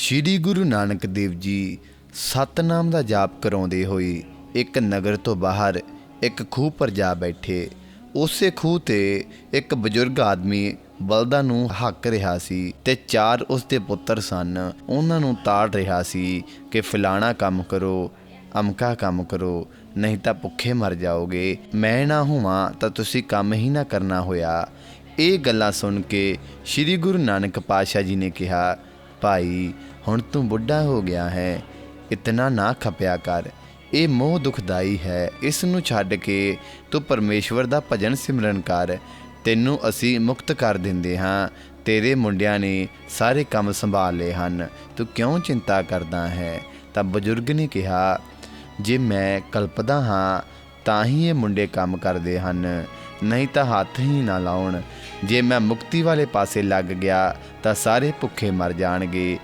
ਸ਼੍ਰੀ ਗੁਰੂ ਨਾਨਕ ਦੇਵ ਜੀ ਸਤਨਾਮ ਦਾ ਜਾਪ ਕਰਾਉਂਦੇ ਹੋਏ ਇੱਕ ਨਗਰ ਤੋਂ ਬਾਹਰ ਇੱਕ ਖੂਹ ਪਰ ਜਾ ਬੈਠੇ। ਉਸੇ ਖੂਹ ਤੇ ਇੱਕ ਬਜ਼ੁਰਗ ਆਦਮੀ ਬਲਦਾਂ ਨੂੰ ਹੱਕ ਰਿਹਾ ਸੀ ਤੇ ਚਾਰ ਉਸ ਦੇ ਪੁੱਤਰ ਸਨ। ਉਹਨਾਂ ਨੂੰ ਤਾੜ ਰਿਹਾ ਸੀ ਕਿ ਫਲਾਣਾ ਕੰਮ ਕਰੋ, ਅਮਕਾ ਕੰਮ ਕਰੋ, ਨਹੀਂ ਤਾਂ ਭੁੱਖੇ ਮਰ ਜਾਓਗੇ। ਮੈਂ ਨਾ ਹੋਵਾਂ ਤਾਂ ਤੁਸੀਂ ਕੰਮ ਹੀ ਨਾ ਕਰਨਾ ਹੋਇਆ। ਇਹ ਗੱਲਾਂ ਸੁਣ ਕੇ ਸ੍ਰੀ ਗੁਰੂ ਨਾਨਕ ਪਾਤਸ਼ਾਹ ਜੀ ਨੇ ਕਿਹਾ ਭਾਈ, ਹੁਣ ਤੂੰ ਬੁੱਢਾ ਹੋ ਗਿਆ ਹੈ, ਇਤਨਾ ਨਾ ਖਪਿਆ ਕਰ। ਇਹ ਮੋਹ ਦੁਖਦਾਈ ਹੈ, ਇਸ ਨੂੰ ਛੱਡ ਕੇ ਤੂੰ ਪਰਮੇਸ਼ਵਰ ਦਾ ਭਜਨ ਸਿਮਰਨ ਕਰ। ਤੈਨੂੰ ਅਸੀਂ ਮੁਕਤ ਕਰ ਦਿੰਦੇ ਹਾਂ, ਤੇਰੇ ਮੁੰਡਿਆਂ ਨੇ ਸਾਰੇ ਕੰਮ ਸੰਭਾਲ ਲਏ ਹਨ। ਤੂੰ ਕਿਉਂ ਚਿੰਤਾ ਕਰਦਾ ਹੈ? ਤਾਂ ਬਜ਼ੁਰਗ ਨੇ ਕਿਹਾ, ਜੇ ਮੈਂ ਕਲਪਦਾ ਹਾਂ, ਤਾਂ ਹੀ ਇਹ ਮੁੰਡੇ ਕੰਮ ਕਰਦੇ ਹਨ। ਨਹੀਂ ਤਾਂ ਹੱਥ ਹੀ ਨਾ ਲਾਉਣ। ਜੇ ਮੈਂ ਮੁਕਤੀ ਵਾਲੇ ਪਾਸੇ ਲੱਗ ਗਿਆ, ਤਾਂ ਸਾਰੇ ਭੁੱਖੇ ਮਰ ਜਾਣਗੇ।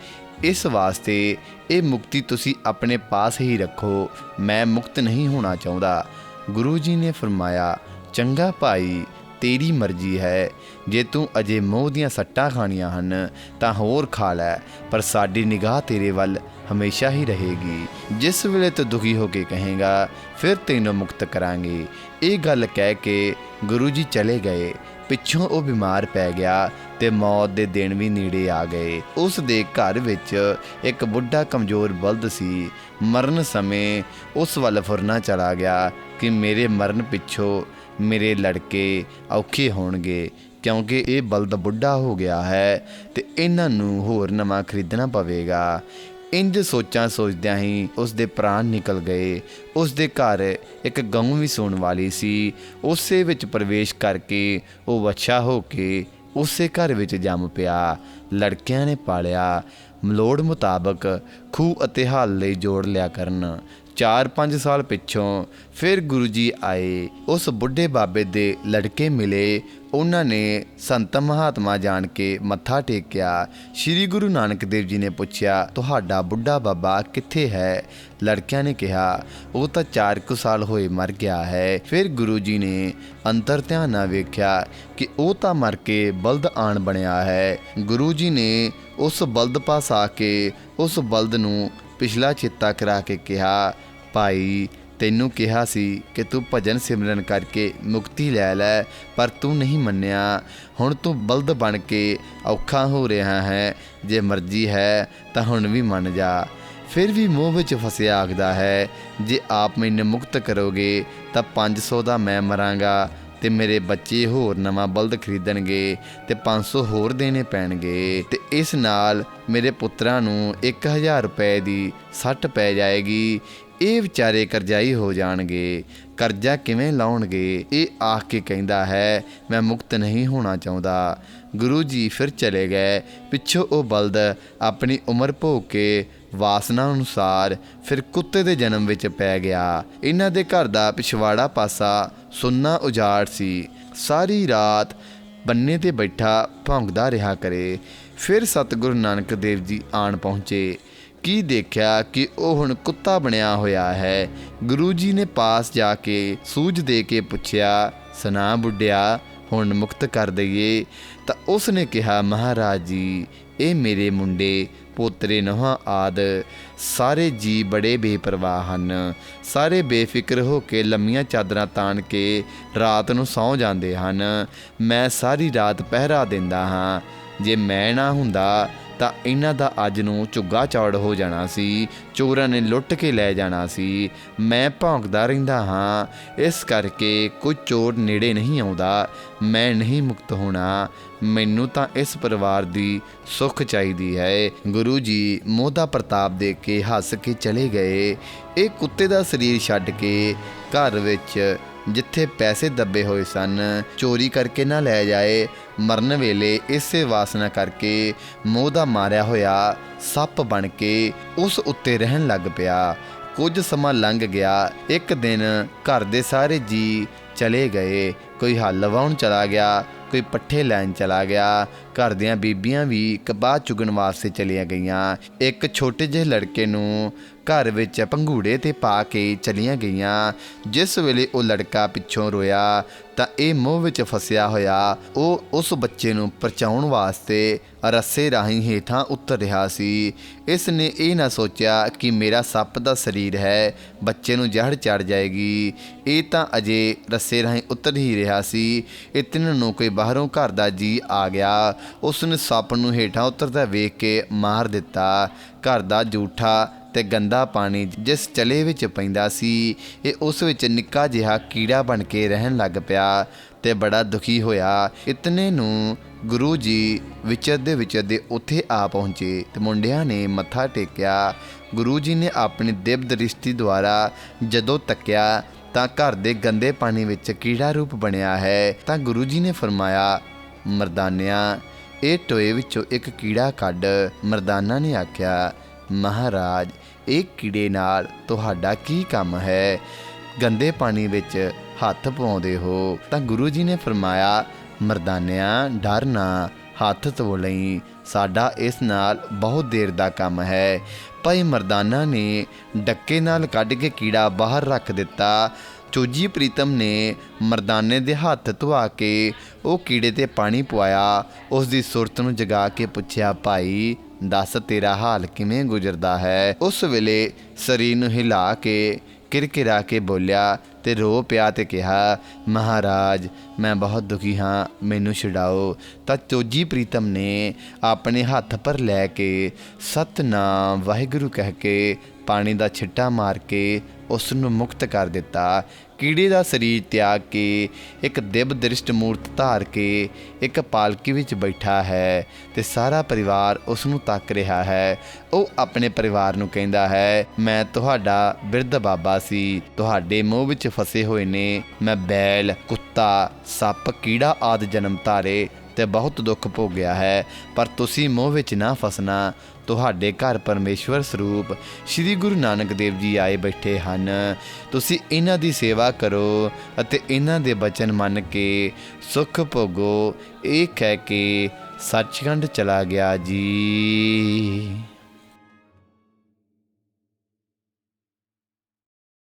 ਇਸ ਵਾਸਤੇ ਇਹ ਮੁਕਤੀ ਤੁਸੀਂ ਆਪਣੇ ਪਾਸ ਹੀ ਰੱਖੋ। ਮੈਂ ਮੁਕਤ ਨਹੀਂ ਹੋਣਾ ਚਾਹੁੰਦਾ। ਗੁਰੂ ਜੀ ਨੇ ਫਰਮਾਇਆ, ਚੰਗਾ ਭਾਈ, ਤੇਰੀ ਮਰਜ਼ੀ ਹੈ। ਜੇ ਤੂੰ ਅਜੇ ਮੋਹ ਦੀਆਂ ਸੱਟਾਂ ਖਾਣੀਆਂ ਹਨ, ਤਾਂ ਹੋਰ ਖਾ ਲੈ, ਪਰ ਸਾਡੀ ਨਿਗਾਹ ਤੇਰੇ ਵੱਲ ਹਮੇਸ਼ਾ ਹੀ ਰਹੇਗੀ। ਜਿਸ ਵੇਲੇ ਤੂੰ ਦੁਖੀ ਹੋ ਕੇ ਕਹੇਗਾ, ਫਿਰ ਤੈਨੂੰ ਮੁਕਤ ਕਰਾਂਗੇ। ਇਹ ਗੱਲ ਕਹਿ ਕੇ ਗੁਰੂ ਜੀ ਚਲੇ ਗਏ। ਪਿੱਛੋਂ ਉਹ ਬਿਮਾਰ ਪੈ ਗਿਆ ਤੇ ਮੌਤ ਦੇ ਦਿਨ ਵੀ ਨੇੜੇ ਆ ਗਏ। ਉਸ ਦੇ ਘਰ ਵਿੱਚ ਇੱਕ ਬੁੱਢਾ ਕਮਜ਼ੋਰ ਬਲਦ ਸੀ। ਮਰਨ ਸਮੇਂ ਉਸ ਵੱਲ ਫੁਰਨਾ ਚਲਾ ਗਿਆ ਕਿ ਮੇਰੇ ਮਰਨ ਪਿੱਛੋਂ ਮੇਰੇ ਲੜਕੇ ਔਖੇ ਹੋਣਗੇ, ਕਿਉਂਕਿ ਇਹ ਬਲਦ ਬੁੱਢਾ ਹੋ ਗਿਆ ਹੈ ਤੇ ਇਹਨਾਂ ਨੂੰ ਹੋਰ ਨਵਾਂ ਖਰੀਦਣਾ ਪਵੇਗਾ। ਇੰਜ ਸੋਚਾਂ ਸੋਚਦਿਆਂ ਹੀ ਉਸ ਦੇ ਪ੍ਰਾਣ ਨਿਕਲ ਗਏ। ਉਸ ਦੇ ਘਰ ਇੱਕ ਗਊ ਵੀ ਸੌਣ ਵਾਲੀ ਸੀ। ਉਸੇ ਵਿੱਚ ਪ੍ਰਵੇਸ਼ ਕਰਕੇ ਉਹ ਵੱਛਾ ਹੋ ਕੇ ਉਸੇ ਘਰ ਵਿੱਚ ਜੰਮ ਪਿਆ। ਲੜਕਿਆਂ ਨੇ ਪਾਲਿਆ। ਲੋੜ ਮੁਤਾਬਕ ਖੂਹ ਅਤੇ ਹਲ ਲਈ ਜੋੜ ਲਿਆ ਕਰਨ। 4-5 ਸਾਲ ਪਿੱਛੋਂ ਫਿਰ ਗੁਰੂ ਜੀ ਆਏ। ਉਸ ਬੁੱਢੇ ਬਾਬੇ ਦੇ ਲੜਕੇ ਮਿਲੇ। ਉਹਨਾਂ ਨੇ ਸੰਤ ਮਹਾਤਮਾ ਜਾਣ ਕੇ ਮੱਥਾ ਟੇਕਿਆ। ਸ੍ਰੀ ਗੁਰੂ ਨਾਨਕ ਦੇਵ ਜੀ ਨੇ ਪੁੱਛਿਆ, ਤੁਹਾਡਾ ਬੁੱਢਾ ਬਾਬਾ ਕਿੱਥੇ ਹੈ? ਲੜਕਿਆਂ ਨੇ ਕਿਹਾ, ਉਹ ਤਾਂ 4 ਕੁ ਸਾਲ ਹੋਏ ਮਰ ਗਿਆ ਹੈ। ਫਿਰ ਗੁਰੂ ਜੀ ਨੇ ਅੰਤਰ ਧਿਆਨ ਨਾਲ ਵੇਖਿਆ ਕਿ ਉਹ ਤਾਂ ਮਰ ਕੇ ਬਲਦ ਆਣ ਬਣਿਆ ਹੈ। ਗੁਰੂ ਜੀ ਨੇ ਉਸ ਬਲਦ ਪਾਸ ਆ ਕੇ ਉਸ ਬਲਦ ਨੂੰ ਪਿਛਲਾ ਚੇਤਾ ਕਰਾ ਕੇ ਕਿਹਾ, ਭਾਈ ਤੈਨੂੰ ਕਿਹਾ ਸੀ ਕਿ ਤੂੰ ਭਜਨ ਸਿਮਰਨ ਕਰਕੇ ਮੁਕਤੀ ਲੈ ਲੈ, ਪਰ ਤੂੰ ਨਹੀਂ ਮੰਨਿਆ। ਹੁਣ ਤੂੰ ਬਲਦ ਬਣ ਕੇ ਔਖਾ ਹੋ ਰਿਹਾ ਹੈ। ਜੇ ਮਰਜ਼ੀ ਹੈ, ਤਾਂ ਹੁਣ ਵੀ ਮੰਨ ਜਾ। ਫਿਰ ਵੀ ਮੋਹ ਵਿੱਚ ਫਸਿਆ ਆਖਦਾ ਹੈ, ਜੇ ਆਪ ਮੈਨੂੰ ਮੁਕਤ ਕਰੋਗੇ, ਤਾਂ 500 ਦਾ ਮੈਂ ਮਰਾਂਗਾ, ਤੇ ਮੇਰੇ ਬੱਚੇ ਹੋਰ ਨਵਾਂ ਬਲਦ ਖਰੀਦਣਗੇ, ਤੇ 500 ਹੋਰ ਦੇਣੇ ਪੈਣਗੇ। ਤੇ ਇਸ ਨਾਲ ਮੇਰੇ ਪੁੱਤਰਾਂ ਨੂੰ 1000 ਰੁਪਏ ਦੀ ਸੱਟ ਪੈ ਜਾਏਗੀ। ਇਹ ਵਿਚਾਰੇ ਕਰਜ਼ਾਈ ਹੋ ਜਾਣਗੇ, ਕਰਜ਼ਾ ਕਿਵੇਂ ਲਾਉਣਗੇ? ਇਹ ਆਖ ਕੇ ਕਹਿੰਦਾ ਹੈ, ਮੈਂ ਮੁਕਤ ਨਹੀਂ ਹੋਣਾ ਚਾਹੁੰਦਾ। ਗੁਰੂ ਜੀ ਫਿਰ ਚਲੇ ਗਏ। ਪਿੱਛੋਂ ਉਹ ਬਲਦ ਆਪਣੀ ਉਮਰ ਭੋਗ ਕੇ ਵਾਸਨਾ ਅਨੁਸਾਰ ਫਿਰ ਕੁੱਤੇ ਦੇ ਜਨਮ ਵਿੱਚ ਪੈ ਗਿਆ। ਇਹਨਾਂ ਦੇ ਘਰ ਦਾ ਪਿਛਵਾੜਾ ਪਾਸਾ ਸੁੰਨਾ ਉਜਾੜ ਸੀ। ਸਾਰੀ ਰਾਤ ਬੰਨੇ ਤੇ ਬੈਠਾ ਭੌਂਕਦਾ ਰਿਹਾ ਕਰੇ। ਫਿਰ ਸਤਿਗੁਰੂ ਨਾਨਕ ਦੇਵ ਜੀ ਆਣ ਪਹੁੰਚੇ। ਕੀ ਦੇਖਿਆ ਕਿ ਉਹ ਹੁਣ ਕੁੱਤਾ ਬਣਿਆ ਹੋਇਆ ਹੈ? ਗੁਰੂ ਜੀ ਨੇ ਪਾਸ ਜਾ ਕੇ ਸੂਝ ਦੇ ਕੇ ਪੁੱਛਿਆ ਸਨਾ ਬੁੱਢਿਆ, ਹੁਣ ਮੁਕਤ ਕਰ ਦਈਏ। ਤਾਂ ਉਸ ਨੇ ਕਿਹਾ, ਮਹਾਰਾਜ ਜੀ, ਇਹ ਮੇਰੇ ਮੁੰਡੇ, ਪੋਤਰੇ ਨਹਾਂ ਆਦ, ਸਾਰੇ ਜੀ ਬੜੇ ਬੇਪਰਵਾਹ ਹਨ। ਸਾਰੇ ਬੇਫਿਕਰ ਹੋ ਕੇ ਲੰਮੀਆਂ ਚਾਦਰਾਂ ਤਾਣ ਕੇ ਰਾਤ ਨੂੰ ਸੌਂ ਜਾਂਦੇ ਹਨ। ਮੈਂ ਸਾਰੀ ਰਾਤ ਪਹਿਰਾ ਦਿੰਦਾ ਹਾਂ। ਜੇ ਮੈਂ ਨਾ ਹੁੰਦਾ ਤਾਂ ਇਹਨਾਂ ਦਾ ਅੱਜ ਨੂੰ ਝੁੱਗਾ ਚੌੜ ਹੋ ਜਾਣਾ ਸੀ। ਚੋਰਾਂ ਨੇ ਲੁੱਟ ਕੇ ਲੈ ਜਾਣਾ ਸੀ। ਮੈਂ ਭੌਂਕਦਾ ਰਹਿੰਦਾ ਹਾਂ। ਇਸ ਕਰਕੇ ਕੋਈ ਚੋਰ ਨੇੜੇ ਨਹੀਂ ਆਉਂਦਾ। ਮੈਂ ਨਹੀਂ ਮੁਕਤ ਹੋਣਾ। ਮੈਨੂੰ ਤਾਂ ਇਸ ਪਰਿਵਾਰ ਦੀ ਸੁੱਖ ਚਾਹੀਦੀ ਹੈ। ਗੁਰੂ ਜੀ ਮੋਹਦਾ ਪ੍ਰਤਾਪ ਦੇ ਕੇ ਹੱਸ ਕੇ ਚਲੇ ਗਏ। ਇਹ ਕੁੱਤੇ ਦਾ ਸਰੀਰ ਛੱਡ ਕੇ ਘਰ ਵਿੱਚ ਜਿੱਥੇ ਪੈਸੇ ਦੱਬੇ ਹੋਏ ਸਨ, ਚੋਰੀ ਕਰਕੇ ਨਾ ਲੈ ਜਾਏ। ਮਰਨ ਵੇਲੇ ਇਸੇ ਵਾਸਨਾ ਕਰਕੇ ਮੋਹ ਦਾ ਮਾਰਿਆ ਹੋਇਆ ਸੱਪ ਬਣ ਕੇ ਉਸ ਉੱਤੇ ਰਹਿਣ ਲੱਗ ਪਿਆ। ਕੁਝ ਸਮਾਂ ਲੰਘ ਗਿਆ, ਇੱਕ ਦਿਨ ਘਰ ਦੇ ਸਾਰੇ ਜੀ ਚਲੇ ਗਏ। ਕੋਈ ਹੱਲ ਵਾਉਣ ਚਲਾ ਗਿਆ, ਕੋਈ ਪੱਠੇ ਲੈਣ ਚਲਾ ਗਿਆ। ਘਰ ਦੀਆਂ ਬੀਬੀਆਂ ਵੀ ਕਬਾਹ ਚੁਗਣ ਵਾਸਤੇ ਚਲੀਆਂ ਗਈਆਂ। ਇੱਕ ਛੋਟੇ ਜਿਹੇ ਲੜਕੇ ਨੂੰ ਘਰ ਵਿੱਚ ਪੰਘੂੜੇ ਤੇ ਪਾ ਕੇ ਚਲੀਆਂ ਗਈਆਂ। ਜਿਸ ਵੇਲੇ ਉਹ ਲੜਕਾ ਪਿੱਛੋਂ ਰੋਇਆ, ਤਾਂ ਇਹ ਮੋਹ ਵਿੱਚ ਫਸਿਆ ਹੋਇਆ। ਉਹ ਉਸ ਬੱਚੇ ਨੂੰ ਪਰਚਾਉਣ ਵਾਸਤੇ ਰੱਸੇ ਰਾਹੀਂ ਹੇਠਾਂ ਉਤਰ ਰਿਹਾ ਸੀ। ਇਸ ਨੇ ਇਹ ਨਾ ਸੋਚਿਆ ਕਿ ਮੇਰਾ ਸੱਪ ਦਾ ਸਰੀਰ ਹੈ, ਬੱਚੇ ਨੂੰ ਜੜ ਚੜ ਜਾਏਗੀ। ਇਹ ਤਾਂ ਅਜੇ ਰੱਸੇ ਰਾਹੀਂ ਉਤਰ ਹੀ ਰਿਹਾ ਸੀ। ਇਤਨ ਨੂੰ ਕੋਈ ਬਾਹਰੋਂ ਘਰ ਦਾ ਜੀ ਆ ਗਿਆ। ਉਸ ਨੇ ਸੱਪ ਨੂੰ ਹੇਠਾਂ ਉਤਰਦਾ ਵੇਖ ਕੇ ਮਾਰ ਦਿੱਤਾ। ਘਰ ਦਾ ਜੂਠਾ ਤੇ ਗੰਦਾ ਪਾਣੀ ਜਿਸ ਚਲੇ ਵਿੱਚ ਪੈਂਦਾ ਸੀ, ਇਹ ਉਸ ਵਿੱਚ ਨਿੱਕਾ ਜਿਹਾ ਕੀੜਾ ਬਣ ਕੇ ਰਹਿਣ ਲੱਗ ਪਿਆ ਤੇ ਬੜਾ ਦੁਖੀ ਹੋਇਆ। ਇਤਨੇ ਨੂੰ ਗੁਰੂ ਜੀ ਵਿਚਰਦੇ ਵਿਚਰਦੇ ਉੱਥੇ ਆ ਪਹੁੰਚੇ ਤੇ ਮੁੰਡਿਆਂ ਨੇ ਮੱਥਾ ਟੇਕਿਆ। ਗੁਰੂ ਜੀ ਨੇ ਆਪਣੀ ਦਿਵ ਦ੍ਰਿਸ਼ਟੀ ਦੁਆਰਾ ਜਦੋਂ ਤੱਕਿਆ ਤਾਂ ਘਰ ਦੇ ਗੰਦੇ ਪਾਣੀ ਵਿੱਚ ਕੀੜਾ ਰੂਪ ਬਣਿਆ ਹੈ ਤਾਂ ਗੁਰੂ ਜੀ ਨੇ ਫਰਮਾਇਆ, ਮਰਦਾਨਿਆਂ, ਇਹ ਟੋਏ ਵਿੱਚੋਂ ਇੱਕ ਕੀੜਾ ਕੱਢ। ਮਰਦਾਨਾ ਨੇ ਆਖਿਆ ਮਹਾਰਾਜ, ਇਹ ਕੀੜੇ ਨਾਲ ਤੁਹਾਡਾ ਕੀ ਕੰਮ ਹੈ? ਗੰਦੇ ਪਾਣੀ ਵਿੱਚ ਹੱਥ ਪਾਉਂਦੇ ਹੋ। ਤਾਂ ਗੁਰੂ ਜੀ ਨੇ ਫਰਮਾਇਆ, ਮਰਦਾਨਿਆਂ, ਡਰ ਨਾ, ਹੱਥ ਧੋ ਲਈ। ਸਾਡਾ ਇਸ ਨਾਲ ਬਹੁਤ ਦੇਰ ਦਾ ਕੰਮ ਹੈ। ਭਾਈ ਮਰਦਾਨਾ ਨੇ ਡੱਕੇ ਨਾਲ ਕੱਢ ਕੇ ਕੀੜਾ ਬਾਹਰ ਰੱਖ ਦਿੱਤਾ। ਚੋਜੀ ਪ੍ਰੀਤਮ ਨੇ ਮਰਦਾਨੇ ਦੇ ਹੱਥ ਧਵਾ ਕੇ ਉਹ ਕੀੜੇ ਤੇ ਪਾਣੀ ਪਵਾਇਆ ਉਸ ਦੀ ਸੁਰਤ ਨੂੰ ਜਗਾ ਕੇ ਪੁੱਛਿਆ, ਭਾਈ ਦੱਸ ਤੇਰਾ ਹਾਲ ਕਿਵੇਂ ਗੁਜ਼ਰਦਾ ਹੈ? ਉਸ ਵੇਲੇ ਸਰੀਰ ਨੂੰ ਹਿਲਾ ਕੇ ਕਿਰਕਿਰਾ ਕੇ ਬੋਲਿਆ ਤੇ ਰੋ ਪਿਆ ਤੇ ਕਿਹਾ, ਮਹਾਰਾਜ, ਮੈਂ ਬਹੁਤ ਦੁਖੀ ਹਾਂ, ਮੈਨੂੰ ਛਡਾਓ। ਤਾਂ ਚੋਜੀ ਪ੍ਰੀਤਮ ਨੇ ਆਪਣੇ ਹੱਥ ਪਰ ਲੈ ਕੇ ਸਤਨਾਮ ਵਾਹਿਗੁਰੂ ਕਹਿ ਕੇ ਪਾਣੀ ਦਾ ਛਿੱਟਾ ਮਾਰ ਕੇ ਉਸ ਨੂੰ ਮੁਕਤ ਕਰ ਦਿੱਤਾ। ਕੀੜੇ ਦਾ ਸਰੀਰ ਤਿਆਗ ਕੇ ਇੱਕ ਦਿਵ ਦ੍ਰਿਸ਼ਟ ਮੂਰਤ ਧਾਰ ਕੇ ਇੱਕ ਪਾਲਕੀ ਵਿੱਚ ਬੈਠਾ ਹੈ ਤੇ ਸਾਰਾ ਪਰਿਵਾਰ ਉਸ ਨੂੰ ਤੱਕ ਰਿਹਾ ਹੈ। ਉਹ ਆਪਣੇ ਪਰਿਵਾਰ ਨੂੰ ਕਹਿੰਦਾ ਹੈ, ਮੈਂ ਤੁਹਾਡਾ ਬਿਰਧ ਬਾਬਾ ਸੀ। ਤੁਹਾਡੇ ਮੋਹ ਵਿੱਚ ਫਸੇ ਹੋਏ ਨੇ। ਮੈਂ ਬੈਲ, ਕੁੱਤਾ, ਸੱਪ, ਕੀੜਾ ਆਦ ਜਨਮ ਧਾਰੇ ਤੇ ਬਹੁਤ ਦੁੱਖ ਭੋਗਿਆ ਹੈ। ਪਰ ਤੁਸੀਂ ਮੋਹ ਵਿੱਚ ਨਾ ਫਸਣਾ। ਤੁਹਾਡੇ ਘਰ ਪਰਮੇਸ਼ਵਰ ਸਰੂਪ ਸ੍ਰੀ ਗੁਰੂ ਨਾਨਕ ਦੇਵ ਜੀ ਆਏ ਬੈਠੇ ਹਨ। ਤੁਸੀਂ ਇਹਨਾਂ ਦੀ ਸੇਵਾ ਕਰੋ ਅਤੇ ਇਹਨਾਂ ਦੇ ਬਚਨ ਮੰਨ ਕੇ ਸੁਖ ਭੋਗੋ। ਇਹ ਕਹਿ ਕੇ ਸੱਚਖੰਡ ਚਲਾ ਗਿਆ ਜੀ।